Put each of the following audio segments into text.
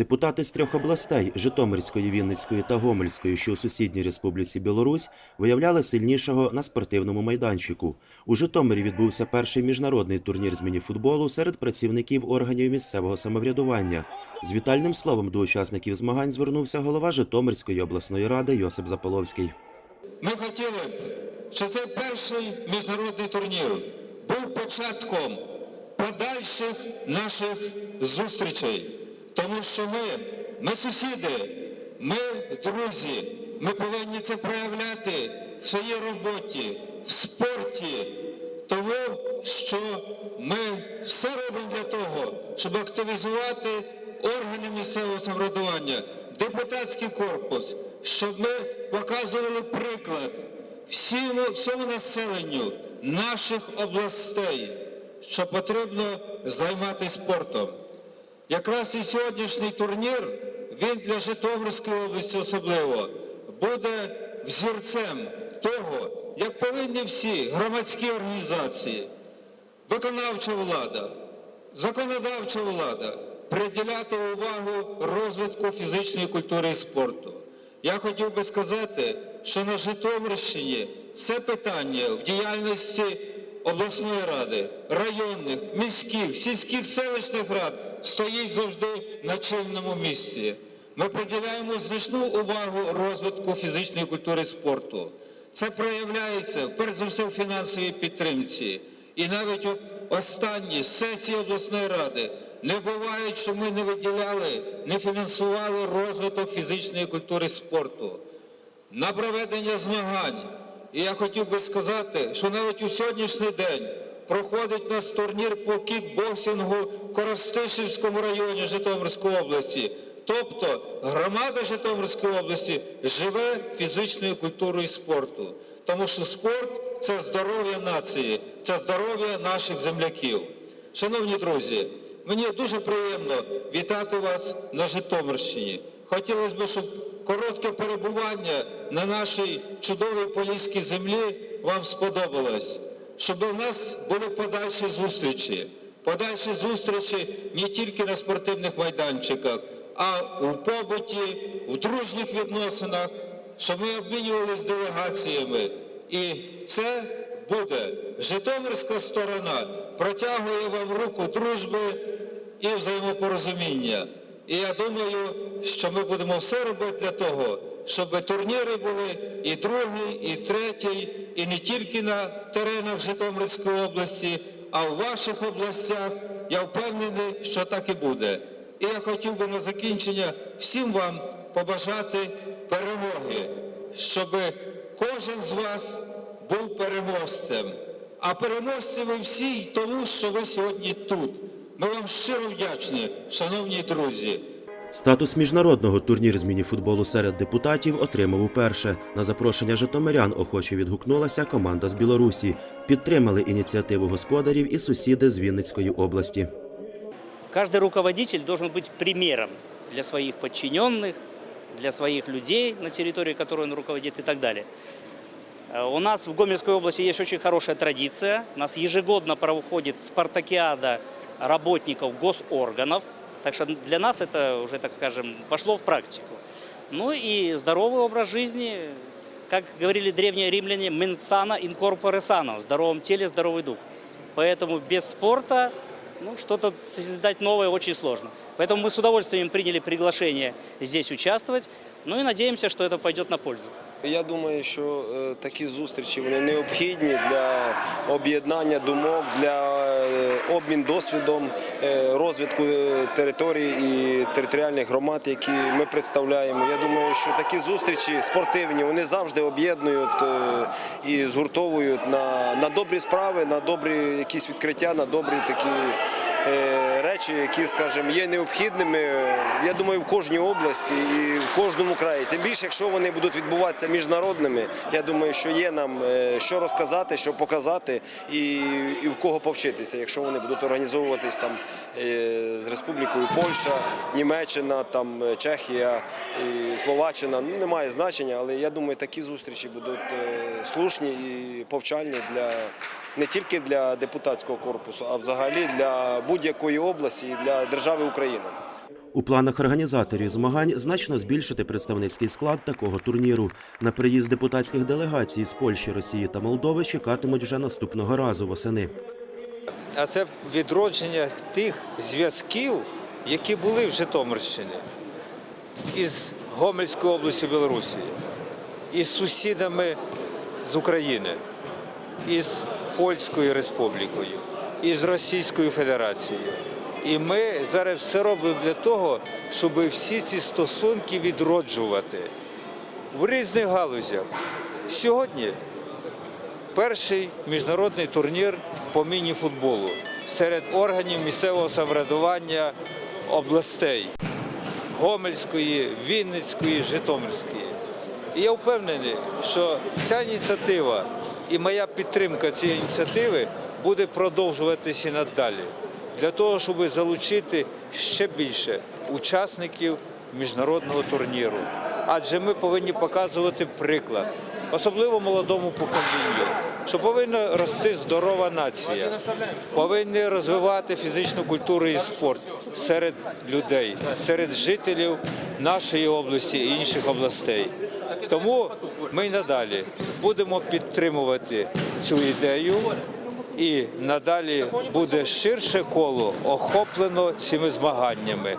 Депутати з трьох областей Житомирської, Вінницької та Гомельської, що у сусідній республіці Білорусь, виявляли сильнішого на спортивному майданчику. У Житомирі відбувся перший міжнародний турнір з мініфутболу серед працівників органів місцевого самоврядування. З вітальним словом до учасників змагань звернувся голова Житомирської обласної ради Йосип Заполовський. Ми хотіли б, щоб цей перший міжнародний турнір був початком подальших наших зустрічей. Тому що ми, ми сусіди, ми друзі, ми повинні це проявляти в своїй роботі, в спорті, тому що ми все робимо для того, щоб активізувати органи місцевого самоврядування, депутатський корпус, щоб ми показували приклад всьому, всьому населенню наших областей, що потрібно займатися спортом. Якраз і сьогоднішній турнір, він для Житомирської області особливо, буде взірцем того, як повинні всі громадські організації, виконавча влада, законодавча влада приділяти увагу розвитку фізичної культури і спорту. Я хотів би сказати, що на Житомирщині це питання в діяльності обласної ради, районних, міських, сільських селищних рад стоїть завжди на чільному місці. Ми приділяємо значну увагу розвитку фізичної культури спорту. Це проявляється перш за все в фінансовій підтримці. І навіть от останні сесії обласної ради не бувають, що ми не виділяли, не фінансували розвиток фізичної культури спорту на проведення змагань. І я хотів би сказати, що навіть у сьогоднішній день проходить нас турнір по кікбоксингу в Коростишівському районі Житомирської області. Тобто громада Житомирської області живе фізичною культурою спорту, тому що спорт це здоров'я нації, це здоров'я наших земляків. Шановні друзі, мені дуже приємно вітати вас на Житомирщині. Хотілося б, щоб коротке перебування на нашій чудовій поліській землі вам сподобалось, щоб у нас були подальші зустрічі, подальші зустрічі не тільки на спортивних майданчиках, а у побуті, в дружніх відносинах, щоб ми обмінювалися делегаціями. І це буде Житомирська сторона протягує вам руку дружби і взаємопорозуміння. І я думаю, що ми будемо все робити для того, щоб турніри були і другий, і третій, і не тільки на теренах Житомирської області, а в ваших областях. Я впевнений, що так і буде. І я хотів би на закінчення всім вам побажати перемоги, щоб кожен з вас був переможцем. А переможці ви всі тому, що ви сьогодні тут. Ми вам щиро вдячні, шановні друзі. Статус міжнародного турнір з мініфутболу серед депутатів отримав уперше. На запрошення житомирян охоче відгукнулася команда з Білорусі. Підтримали ініціативу господарів і сусіди з Вінницької області. Каждый руководитель должен быть примером для своих подчиненных, для своих людей на территории, которой он руководит и так далее. Э, У нас в Гомельской области есть очень хорошая традиция. У нас ежегодно проходит спартакиада работников госорганов. Так что для нас это уже, так скажем, пошло в практику. Ну и здоровый образ жизни, как говорили древние римляне, «mensana in corpore sano» – в здоровом теле здоровый дух. Поэтому без спорта ну, что-то создать новое очень сложно. Поэтому мы с удовольствием приняли приглашение здесь участвовать. Ну и надеемся, что это пойдет на пользу. Я думаю, що е, такі зустрічі вони необхідні для об'єднання думок, для е, обмін досвідом, е, розвитку е, територій і територіальних громад, які ми представляємо. Я думаю, що такі зустрічі спортивні вони завжди об'єднують е, і згуртовують на, на добрі справи, на добрі якісь відкриття, на добрі такі. Речі, які, скажімо, є необхідними, я думаю, в кожній області і в кожному краї. Тим більше, якщо вони будуть відбуватися міжнародними, я думаю, що є нам е, що розказати, що показати і, і в кого повчитися, якщо вони будуть організовуватись там е, з Республікою Польща, Німеччина, там е, Чехія, і Словаччина. Ну немає значення, але я думаю, такі зустрічі будуть слушні і повчальні для не тільки для депутатського корпусу, а взагалі для будь-якої області і для держави Україна. У планах організаторів змагань значно збільшити представницький склад такого турніру. На приїзд депутатських делегацій з Польщі, Росії та Молдови чекатимуть вже наступного разу восени. а це відродження тих зв'язків, які були в Житомирщині із Гомельської області Білорусі, із сусідами з України, із Польською Республікою, із Російською Федерацією. І ми зараз все робимо для того, щоб всі ці стосунки відроджувати в різних галузях. Сьогодні перший міжнародний турнір по міні-футболу серед органів місцевого самоврядування областей Гомельської, Вінницької, Житомирської. І я впевнений, що ця ініціатива і моя підтримка цієї ініціативи буде продовжуватися надалі для того, щоб залучити ще більше учасників міжнародного турніру. Адже ми повинні показувати приклад, особливо молодому поколінню, що повинна рости здорова нація, повинні розвивати фізичну культуру і спорт серед людей, серед жителів нашої області і інших областей. Тому ми й надалі будемо підтримувати цю ідею. І надалі буде ширше коло охоплено цими змаганнями.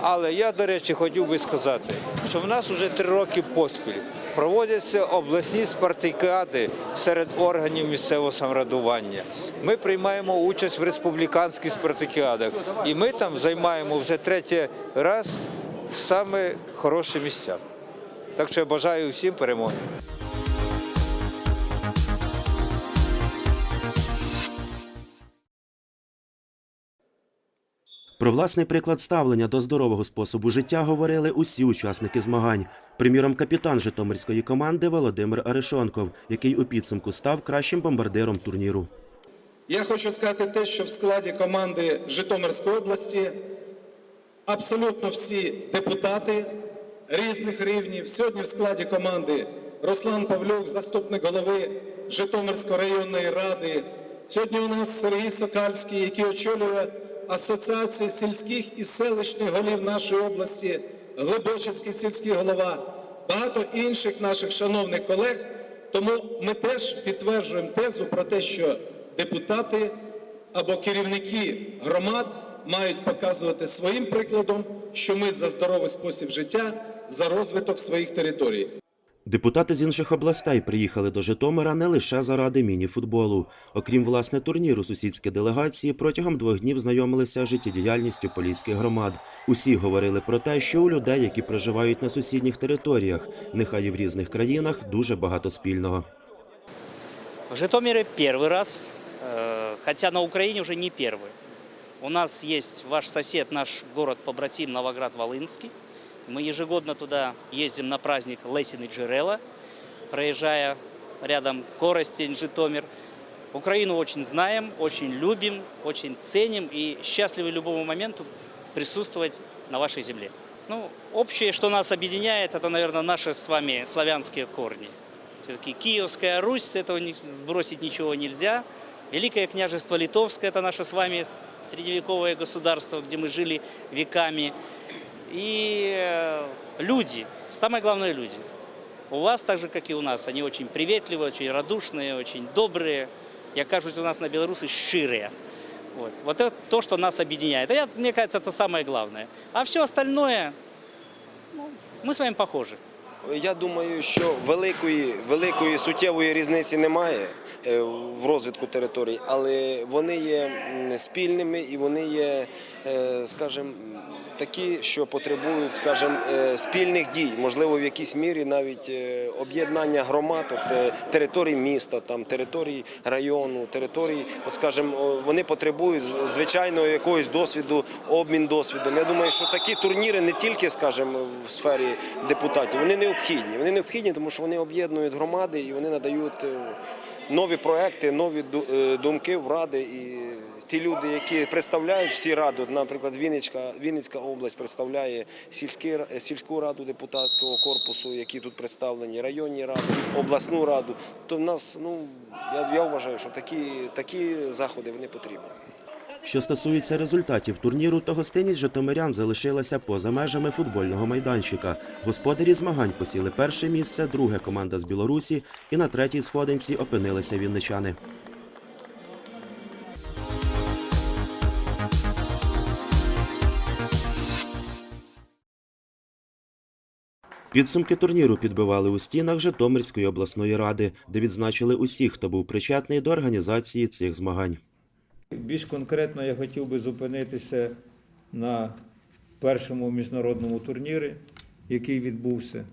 Але я, до речі, хотів би сказати, що в нас вже три роки поспіль проводяться обласні спартакіади серед органів місцевого самоврядування. Ми приймаємо участь в республіканських спартакіадах, і ми там займаємо вже третій раз саме хороші місця. Так що я бажаю всім перемоги. Про власний приклад ставлення до здорового способу життя говорили усі учасники змагань. Приміром, капітан Житомирської команди Володимир Арешонков, який у підсумку став кращим бомбардиром турніру. Я хочу сказати те, що в складі команди Житомирської області абсолютно всі депутати різних рівнів. Сьогодні в складі команди Руслан Павлюк, заступник голови Житомирської районної ради. Сьогодні у нас Сергій Сокальський, який очолює Асоціацію сільських і селищних голів нашої області, Глибочицький сільський голова, багато інших наших шановних колег. Тому ми теж підтверджуємо тезу про те, що депутати або керівники громад мають показувати своїм прикладом, що ми за здоровий спосіб життя, за розвиток своїх територій. Депутати з інших областей приїхали до Житомира не лише заради міні-футболу. Окрім власне турніру, сусідські делегації протягом двох днів знайомилися з життєдіяльністю поліських громад. Усі говорили про те, що у людей, які проживають на сусідніх територіях, нехай і в різних країнах, дуже багато спільного. В Житомире первый раз, э, хотя на Украине уже не первый. У нас есть ваш сосед, наш город-побратим Новоград-Волынский. Мы ежегодно туда ездим на праздник Лесины Джерела, проезжая рядом Коростень, Житомир. Украину очень знаем, очень любим, очень ценим и счастливы любому моменту присутствовать на вашей земле. Ну, общее, что нас объединяет, это, наверное, наши с вами славянские корни. Все-таки Киевская Русь, с этого сбросить ничего нельзя. Великое княжество Литовское – это наше с вами средневековое государство, где мы жили веками. И э, люди, самое главное – люди. У вас, так же, как и у нас, они очень приветливые, очень радушные, очень добрые. Я кажусь, у нас на белорусы ширые. Вот. вот это то, что нас объединяет. А я, мне кажется, это самое главное. А все остальное, ну, мы с вами похожи. Я думаю, що великої, великої суттєвої різниці немає е, в розвитку територій, але вони є м, спільними і вони є, е, скажімо, такі, що потребують, скажімо, е, спільних дій, можливо, в якійсь мірі навіть е, об'єднання громад, от, е, територій міста, там територій району, територій, от, скажімо, вони потребують звичайного якогось досвіду, обмін досвідом. Я думаю, що такі турніри не тільки, скажімо, в сфері депутатів, вони необхідні. Вони необхідні, тому що вони об'єднують громади і вони надають нові проекти, нові думки в ради. І ті люди, які представляють всі ради, наприклад, Вінницька, Вінницька область представляє сільські, сільську раду депутатського корпусу, які тут представлені, районні ради, обласну раду. То в нас, ну я, я вважаю, що такі, такі заходи вони потрібні. Що стосується результатів турніру, то гостинність житомирян залишилася поза межами футбольного майданчика. Господарі змагань посіли перше місце, друге команда з Білорусі, і на третій сходинці опинилися вінничани. Підсумки турніру підбивали у стінах Житомирської обласної ради, де відзначили усіх, хто був причетний до організації цих змагань. Більш конкретно я хотів би зупинитися на першому міжнародному турнірі, який відбувся.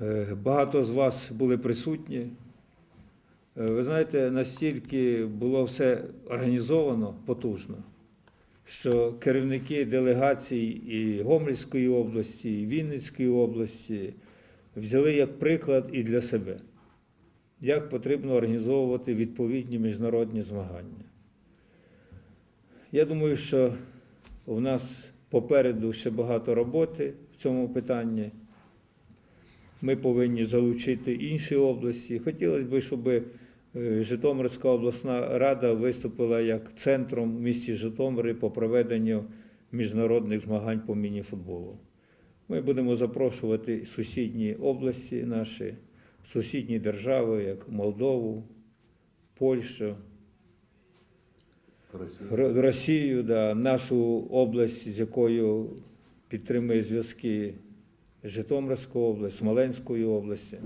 Е, Багато з вас були присутні. Е, Ви знаєте, настільки було все організовано потужно, що керівники делегацій і Гомельської області, і Вінницької області взяли як приклад і для себе як потрібно організовувати відповідні міжнародні змагання. Я думаю, що у нас попереду ще багато роботи в цьому питанні. Ми повинні залучити інші області. Хотілося б, щоб Житомирська обласна рада виступила як центром в місті Житомирі по проведенню міжнародних змагань по мініфутболу. Ми будемо запрошувати сусідні області наші, сусідні держави, як Молдову, Польщу, Ро- Росію, да, нашу область, з якою підтримує зв'язки Житомирська область, Смоленської області.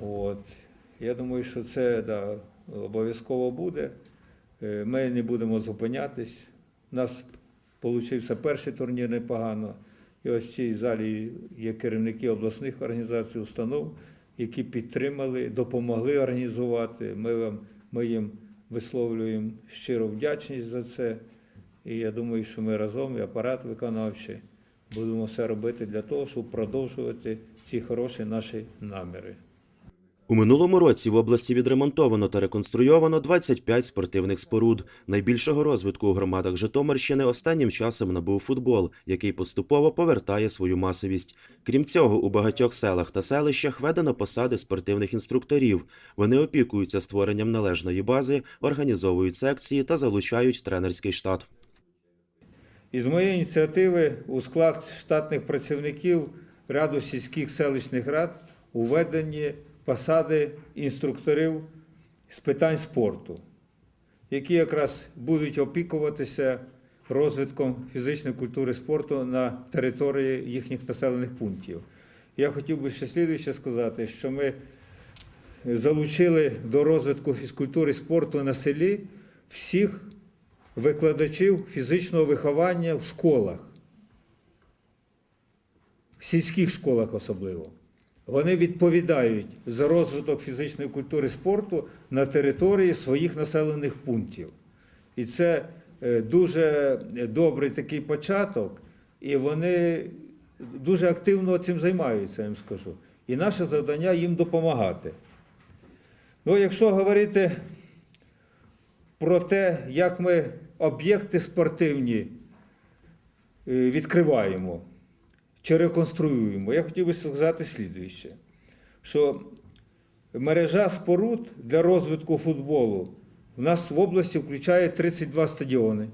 От. Я думаю, що це да, обов'язково буде. Е, Ми не будемо зупинятись. У нас вийшов перший турнір непогано. І ось в цій залі є керівники обласних організацій, установ, які підтримали, допомогли організувати. Ми, вам, ми їм висловлюємо щиру вдячність за це. І я думаю, що ми разом, і апарат виконавчий, будемо все робити для того, щоб продовжувати ці хороші наші наміри. У минулому році в області відремонтовано та реконструйовано 25 спортивних споруд. Найбільшого розвитку у громадах Житомирщини останнім часом набув футбол, який поступово повертає свою масовість. Крім цього, у багатьох селах та селищах введено посади спортивних інструкторів. Вони опікуються створенням належної бази, організовують секції та залучають тренерський штат. Із моєї ініціативи у склад штатних працівників ряду сільських селищних рад уведені посади інструкторів з питань спорту, які якраз будуть опікуватися розвитком фізичної культури спорту на території їхніх населених пунктів. Я хотів би ще слідуюче сказати, що ми залучили до розвитку фізкультури спорту на селі всіх викладачів фізичного виховання в школах, в сільських школах особливо. Вони відповідають за розвиток фізичної культури спорту на території своїх населених пунктів. І це е, дуже добрий такий початок, і вони дуже активно цим займаються, я їм скажу. І наше завдання їм допомагати. Ну, якщо говорити про те, як ми об'єкти спортивні е, відкриваємо чи реконструюємо, я хотів би сказати слідуюче, що мережа споруд для розвитку футболу у нас в області включає 32 стадіони,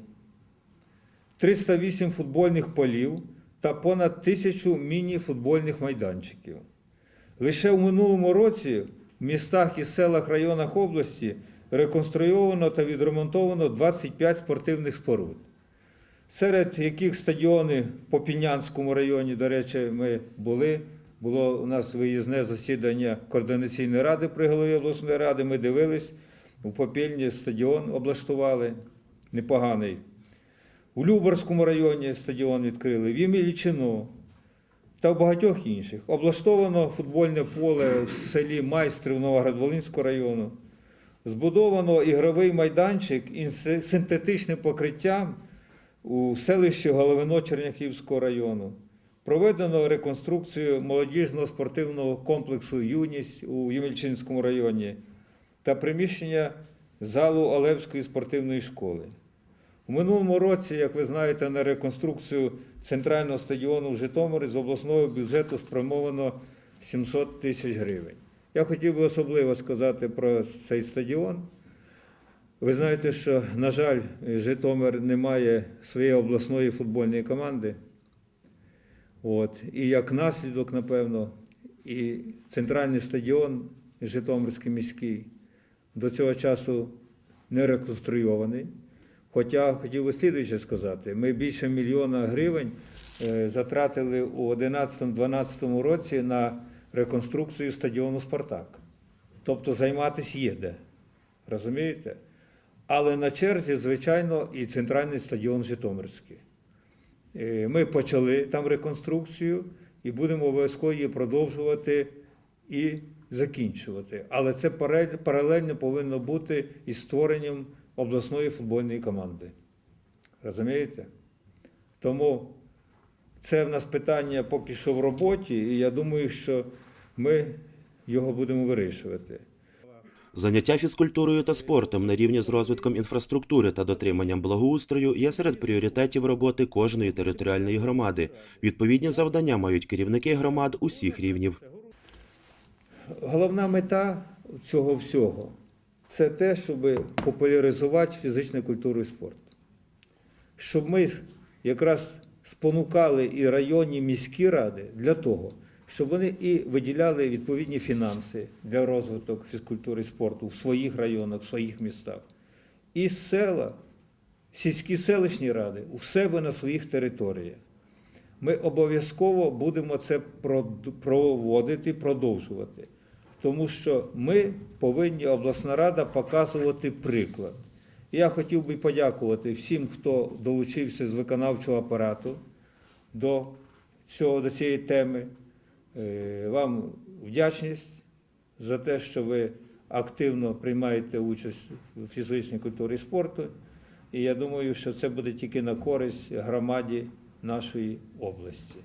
308 футбольних полів та понад тисячу міні-футбольних майданчиків. Лише в минулому році в містах і селах районах області реконструйовано та відремонтовано 25 спортивних споруд, серед яких стадіони по Пільнянському районі, до речі, ми були. Було у нас виїзне засідання координаційної ради при голові обласної ради. Ми дивились, у Попільні стадіон облаштували непоганий. У Любарському районі стадіон відкрили, в Ємілічину, та в багатьох інших. Облаштовано футбольне поле в селі Майстрів Новоград-Волинського району. Збудовано ігровий майданчик із синтетичним покриттям у селищі Головино Черняхівського району. Проведено реконструкцію молодіжного спортивного комплексу Юність у Ємельчинському районі та приміщення залу Олевської спортивної школи. У минулому році, як ви знаєте, на реконструкцію центрального стадіону в Житомирі з обласного бюджету спрямовано 700 тисяч гривень. Я хотів би особливо сказати про цей стадіон. Ви знаєте, що, на жаль, Житомир не має своєї обласної футбольної команди. От. І як наслідок, напевно, і центральний стадіон Житомирський міський до цього часу не реконструйований. Хоча хотів би слідуюче сказати, ми більше мільйона гривень е, затратили у 2011-2012 році на реконструкцію стадіону Спартак. Тобто займатися є де. Розумієте? Але на черзі, звичайно, і центральний стадіон Житомирський. Е, Ми почали там реконструкцію і будемо обов'язково її продовжувати і закінчувати. Але це паралельно повинно бути із створенням обласної футбольної команди. Розумієте? Тому це в нас питання поки що в роботі, і я думаю, що ми його будемо вирішувати. Заняття фізкультурою та спортом на рівні з розвитком інфраструктури та дотриманням благоустрою є серед пріоритетів роботи кожної територіальної громади. Відповідні завдання мають керівники громад усіх рівнів. Головна мета цього всього це те, щоб популяризувати фізичну культуру і спорт. Щоб ми якраз спонукали і районні міські ради для того, щоб вони і виділяли відповідні фінанси для розвитку фізкультури і спорту в своїх районах, в своїх містах. І села, сільські селищні ради у себе на своїх територіях. Ми обов'язково будемо це проводити, продовжувати. Тому що ми повинні, обласна рада, показувати приклад. Я хотів би подякувати всім, хто долучився з виконавчого апарату до, цього, до цієї теми. Е, Вам вдячність за те, що ви активно приймаєте участь у фізичній культурі спорту. І я думаю, що це буде тільки на користь громаді нашої області.